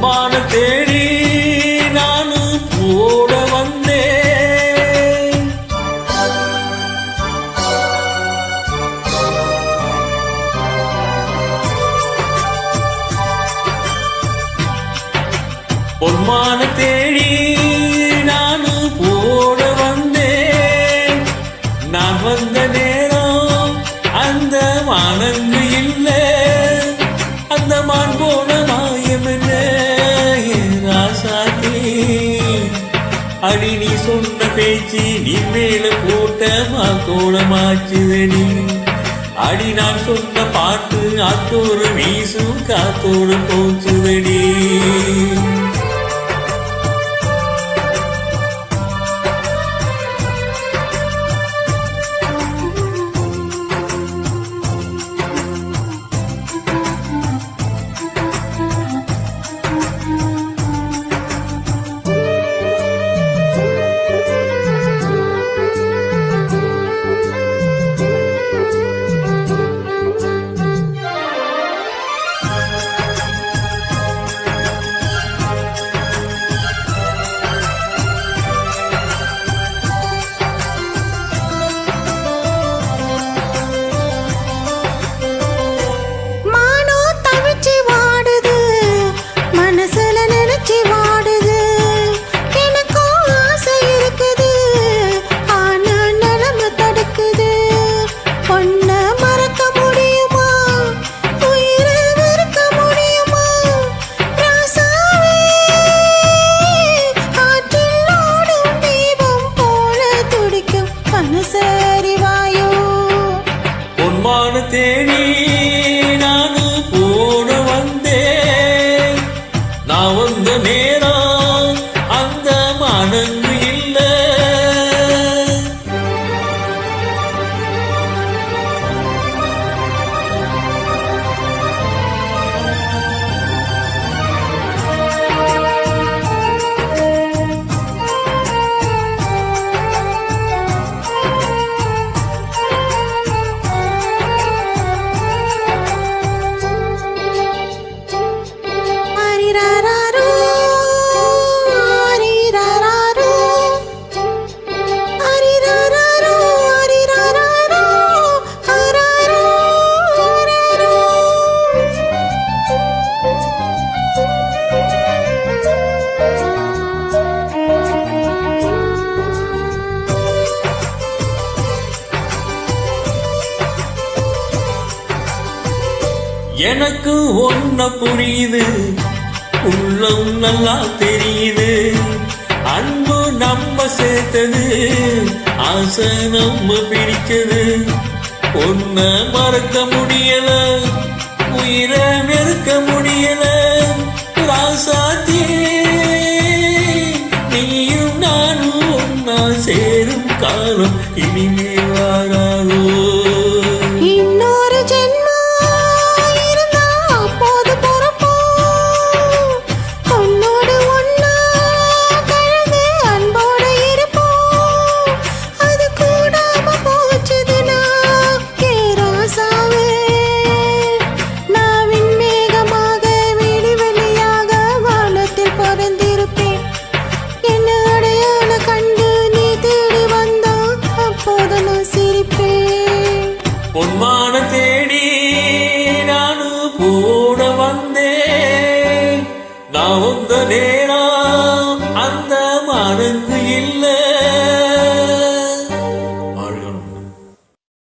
அம்பான தேடி நானும் ஓட வந்தேன். பொன்மான தேடி நானும் ஓட வந்தேன். நான் வந்த நேரம் அந்த மானங்கு இல்லை. அடி நீ சொன்ன பேச்சு நீ மேல போட்ட மாக்கோணமாச்சுதடி அடி நான் சொன்ன பாட்டு அத்தோடு வீசும் காத்தோடு போச்சுதடி எனக்கு ஒன்ன புரியுது உள்ளம் நல்லா தெரியுது. அன்பு நம்ம சேர்த்தது ஆசை நம்ம பிடிச்சது ஒன்ன மறக்க முடியல உயிரை வெறுக்க முடியல. ராசாத்தி நீயும் நானும் ஒன்னா சேரும் காலம் இனிமே வாராது. பொன்மான தேடி நானு போட வந்தேன். நான் உங்க நேரம்